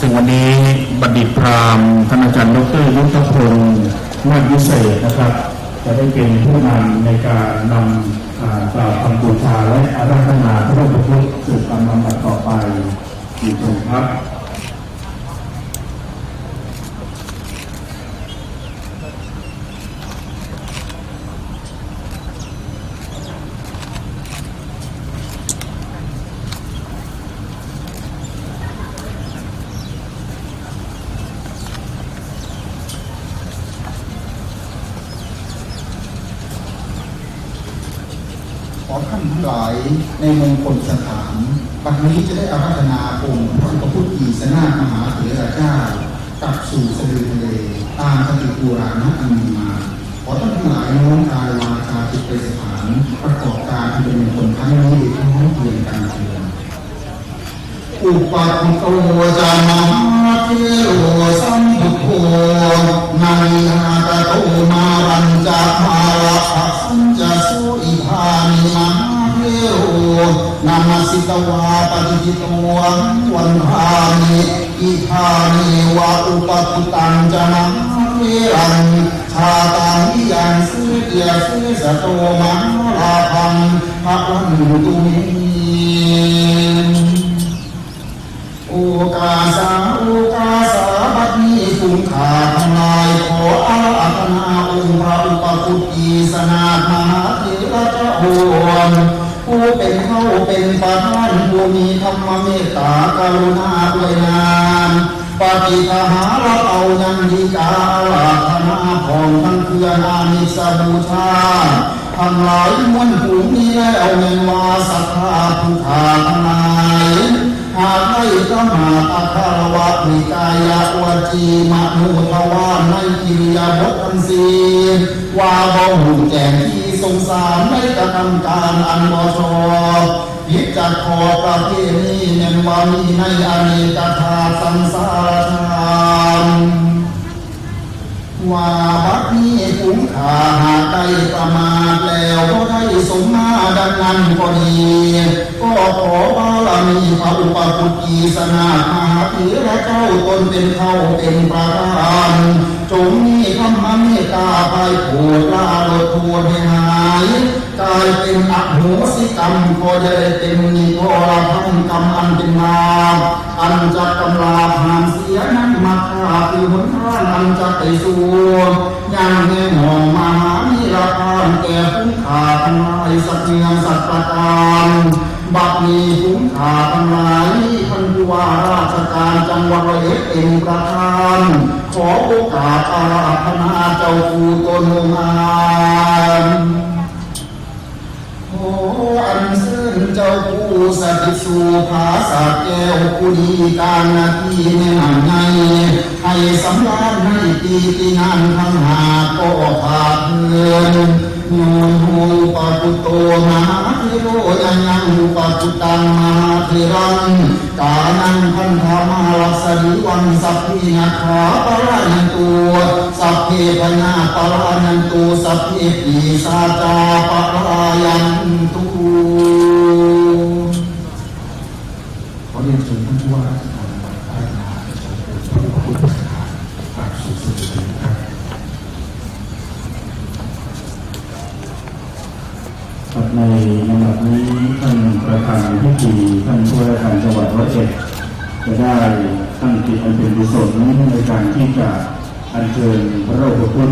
ซึ่งวันนี้บัณฑิตพราหมณ์ท่านอาจารย์ดรยุทธพงศ์นาควิเศษนะครับ จะได้เป็นผู้นำในการนำอ่ากล่าวคำบูชาและอาราธนาพระพุทธสืบตามลำดับต่อไปดีชมครับ ขอท่านทั้งหลายในมงคลสถานบัดนี้จะได้อาราธนาองค์พระพุทธอีสนามหาเถระเจ้ากลับสู่สะดือทะเลตามคติปูราณอันมีมาขอท่านทั้งหลายน้อมกายวาจาจิตไปสถาน ประกอบการที่เป็นมงคลครั้งนี้พร้อมเพียงกันเชิญอุปัตโตจามหาเทโรส ธานิวะอุปปุตังจามหาเทรังชาตังวิยังสุเดียสุสโตมังลาภังพระวันตุเมโอกาสาโอกาสาบัดนี้คุณขา เข้าเป็นประธานผู้มีธรรมเมตตากรุณาด้วยนานปฏิทหารเอายังดีกาอาธนาของทั้งเพื่อนานิสบูชาทั้งหลายมวลผู้มีแล้วเงินวาสัทธาผู้ขานา หากไม่ก็มาตาคารวะมีกายะวจีมะมุทวาในกิริยาบททั้งสี่ว่าบ่หูแก่งที่สงสารไม่กระทำการอันบ่ชอบพิจักขอประเพณีเน้นว่ามีในอเนกธาตุสังสารชานว่าบัดนี้คุ้มค่าหากได้ประมาทแล้วก็ได้สม มาดังนั้นก็ดีก็ขอบารมีพระอุปคุตีสนาหาเถระเจ้าตนเป็นเขาเป็นประธานจงมีธรรมเมตตาไปโปรดลาลดทัวให้หายกลายเป็นอโหสิกรรมก็ได้เป็นนิโทรพันกรรมอันเป็นมาอันจะกำลาผ่านเสียนั้นมาขาคือหนทางอันจะไปสู่ยังแห่งหองมหานิราคารแก่ผู้ ขาทั้งหลายสักเนียงสักประการบัดนี้ผู้ขาทั้งหลายท่านผู้ว่าราชการจังหวัดร้อยเอ็ดเป็นประธาน ขอโอกาสอาราธนาเจ้าผู้ตนงามโอ้อันซึ่งเจ้าผู้สถิตสู่ภาษาแก้วผู้ดีการนาทีในหนังในให้สำราญให้ตีตีงานทั้งหาก็พาเพื่อน โยนหูปาปุตโตมหาธิโรยังยังปาปุตังมหาธิรังกานังพันธามาลัสดิวันสัพพินาคาปรานันตูสัพเพปนาปรานันตูสัพเพปีสาจาปรายันตุขอเรียนเชิญท่านผู้ว่าราชการจังหวัดพัฒนาเชิญเป็นผู้พูดสถานกราบสู่สุดครับ ครับ ในลำดับนี้ท่านประธานพิธีท่านผู้ว่าการจังหวัดร้อยเอ็ดจะได้ตั้งจิตอันเป็นกุศลในการที่จะอัญเชิญพระอุปคุต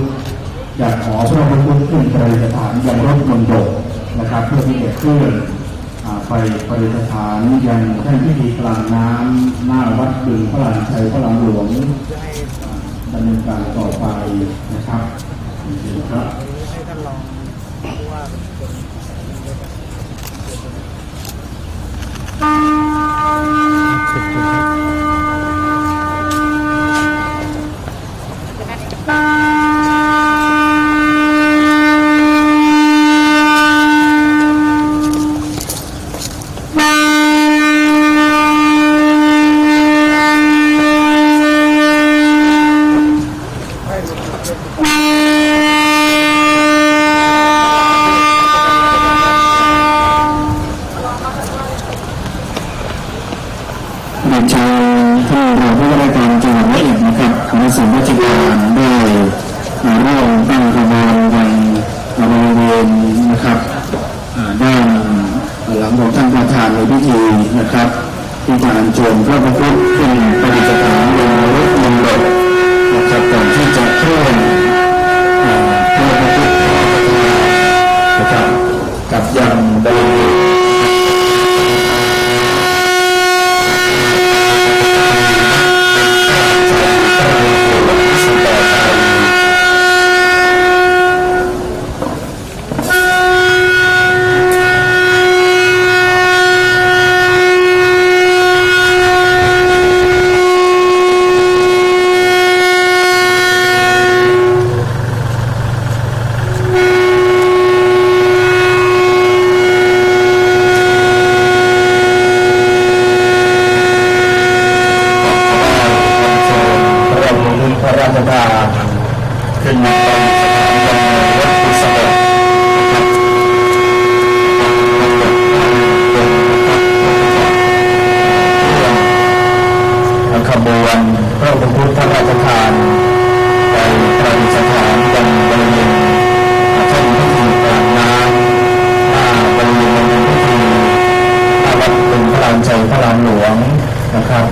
จากหอพระอุปคุตขึ้นประดิษฐานยังรถมนดกนะครับ เพื่อที่จะเคลื่อนไปประดิษฐานยังแท่นพิธีกลางน้ำหน้าวัดบึงพระลานชัยพระลานหลวงดำเนินการต่อไปนะครับขอบคุณครับให้ท่านรองผู้ว่าเป็นคน Thank you. ท่านรองผู้ว่าราชการจังหวัดร้อยเอ็ดนะครับคณะสงฆ์ราชการได้อ่าร่วมตั้งขบวนยังบริเวณนะครับด้านหลังของท่านประธานในพิธีนะครับที่จะอัญเชิญพระพุทธขึ้นประดิษฐานบนรถมงคลนะครับก่อนที่จะเคลื่อนอ่าพระพุทธพระประธานนะครับกับยังบริเวณ ใจพระรามหลวงนะครับ